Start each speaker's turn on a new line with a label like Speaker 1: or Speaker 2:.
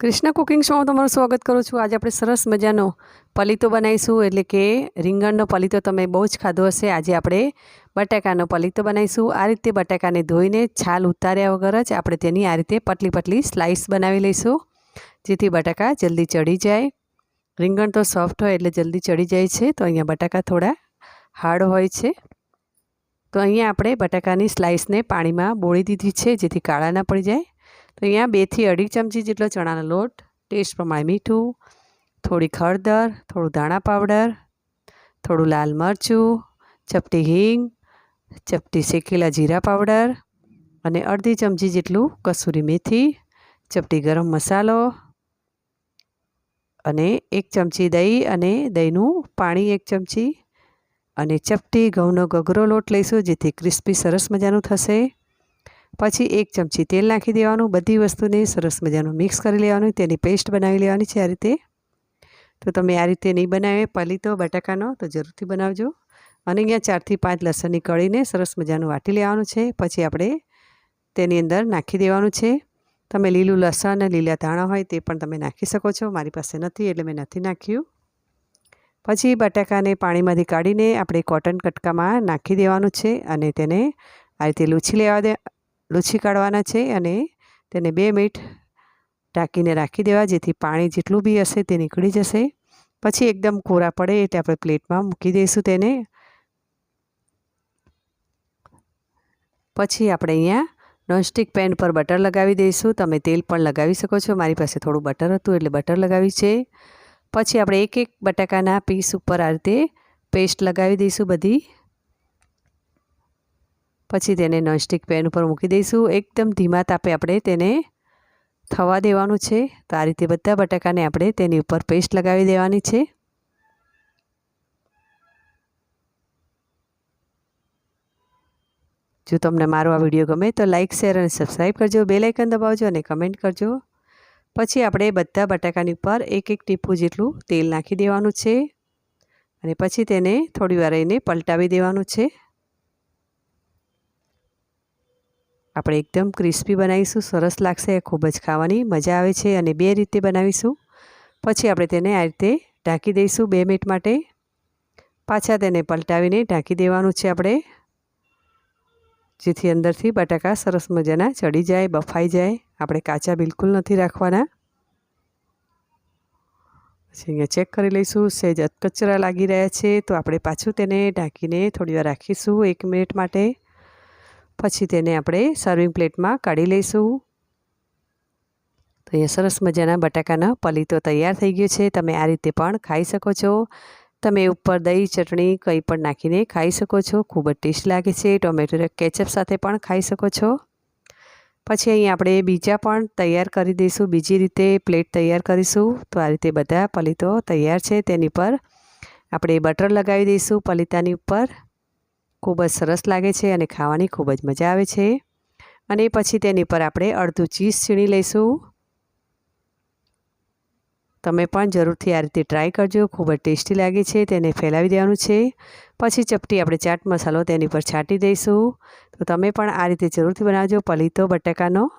Speaker 1: Krishna cooking શોમાં તમારું સ્વાગત કરું છું. આજે આપણે સરસ મજાનો પલીતો બનાવીશું. એટલે કે રીંગણનો પલીતો તમે બહુ જ ખાધો હશે. આજે આપણે બટાકાનો પલીતો બનાવીશું. આ રીતે બટાકાને ધોઈને છાલ ઉતાર્યા વગર જ આપણે તેની આ રીતે પતલી પતલી સ્લાઇસ બનાવી લઈશું. જેથી બટાકા જલ્દી ચડી જાય. રીંગણ તો સોફ્ટ હોય એટલે જલ્દી ચડી જાય છે. તો અહીંયા બટાકા થોડા હાર્ડ હોય છે. તો અહીંયા આપણે બટાકાની સ્લાઇસને પાણીમાં બોળી દીધી છે જેથી કાળા ના પડી જાય. તો અહીંયા બેથી અઢી ચમચી જેટલો ચણાનો લોટ, ટેસ્ટ પ્રમાણે મીઠું, થોડી હળદર થોડું ધાણા પાવડર, થોડું લાલ મરચું, ચપટી હિંગ, ચપટી શેકેલા જીરા પાવડર અને અડધી ચમચી જેટલું કસૂરી મેથી, ચપટી ગરમ મસાલો અને એક ચમચી દહીં અને દહીંનું પાણી એક ચમચી અને ચપટી ઘઉંનો ગગરો લોટ લઈશું જેથી ક્રિસ્પી સરસ મજાનું થશે. પછી એક ચમચી તેલ નાખી દેવાનું, બધી વસ્તુને સરસ મજાનું મિક્સ કરી લેવાનું, તેની પેસ્ટ બનાવી લેવાની છે આ રીતે. તો તમે આ રીતે નહીં બનાવે પલીતો બટાકાનો, તો જરૂરથી બનાવજો. અને અહીંયા ચારથી પાંચ લસણની કળીને સરસ મજાનું વાટી લેવાનું છે. પછી આપણે તેની અંદર નાખી દેવાનું છે. તમે લીલું લસણ અને લીલા ધાણા હોય તે પણ તમે નાખી શકો છો. મારી પાસે નથી, એટલે મેં નથી નાખ્યું. પછી બટાકાને પાણીમાંથી કાઢીને આપણે કોટન કટકામાં નાખી દેવાનું છે અને તેને આ રીતે લૂછી લેવા દે લૂછી કાઢવાના છે અને તેને બે મિનિટ ઢાંકીને રાખી દેવા, જેથી પાણી જેટલું બી હશે તે નીકળી જશે. પછી એકદમ કોરા પડે એટલે આપણે પ્લેટમાં મૂકી દઈશું તેને. પછી આપણે અહીંયા નોનસ્ટિક પેન પર બટર લગાવી દઈશું. તમે તેલ પણ લગાવી શકો છો. મારી પાસે થોડું બટર હતું એટલે બટર લગાવી છે. પછી આપણે એક એક બટાકાના પીસ ઉપર આ રીતે પેસ્ટ લગાવી દઈશું બધી. પછી તેને નોનસ્ટિક પેન ઉપર મૂકી દઈશું. એકદમ ધીમા તાપે આપણે તેને થવા દેવાનું છે. તો આ રીતે બધા બટાકાને આપણે તેની ઉપર પેસ્ટ લગાવી દેવાની છે. જો તમને મારો આ વીડિયો ગમે તો લાઇક શેર અને સબસ્ક્રાઈબ કરજો. બે લાઇકન દબાવજો અને કમેન્ટ કરજો. પછી આપણે બધા બટાકાની ઉપર એક એક ટીપું જેટલું તેલ નાખી દેવાનું છે. અને પછી તેને થોડી વાર એને પલટાવી દેવાનું છે. આપણે એકદમ ક્રિસ્પી બનાવીશું. સરસ લાગશે ખૂબ જ ખાવાની. મજા આવે છે અને બે રીતે બનાવીશું. પછી આપણે તેને આ રીતે ઢાંકી દઈશું બે મિનિટ માટે. પાછા તેને પલટાવીને ઢાંકી દેવાનું છે આપણે. જેથી અંદરથી બટાકા સરસ મજાના ચડી જાય, બફાઈ જાય. આપણે કાચા બિલકુલ નથી રાખવાના. પછી અહીંયા ચેક કરી લઈશું. સહેજ અધકચરા લાગી રહ્યા છે. તો આપણે પાછું તેને ઢાંકીને થોડીવાર રાખીશું એક મિનિટ માટે. પછી તેને આપણે સર્વિંગ પ્લેટમાં કાઢી લઈશું. તો અહીંયા સરસ મજાના બટાકાના પલીતો તૈયાર થઈ ગયો છે. તમે આ રીતે પણ ખાઈ શકો છો. તમે ઉપર દહીં, ચટણી કંઈ પણ નાખીને ખાઈ શકો છો. ખૂબ જ ટેસ્ટ લાગે છે. ટોમેટો કેચઅપ સાથે પણ ખાઈ શકો છો. પછી અહીં આપણે બીજા પણ તૈયાર કરી દઈશું. બીજી રીતે પ્લેટ તૈયાર કરીશું. તો આ રીતે બધા પલીતો તૈયાર છે. તેની પર આપણે બટર લગાવી દઈશું પલીતાની ઉપર. ખૂબ જ સરસ લાગે છે અને ખાવાની ખૂબ જ મજા આવે છે. અને પછી તેની પર આપણે અડધું ચીઝ છીણી લઈશું. તમે પણ જરૂરથી આ રીતે ટ્રાય કરજો, ખૂબ જ ટેસ્ટી લાગે છે, તેને ફેલાવી દેવાનું છે. પછી ચપટી આપણે ચાટ મસાલો તેની પર છાંટી દઈશું. તો તમે પણ આ રીતે જરૂરથી બનાવજો પલીતો બટાકાનો.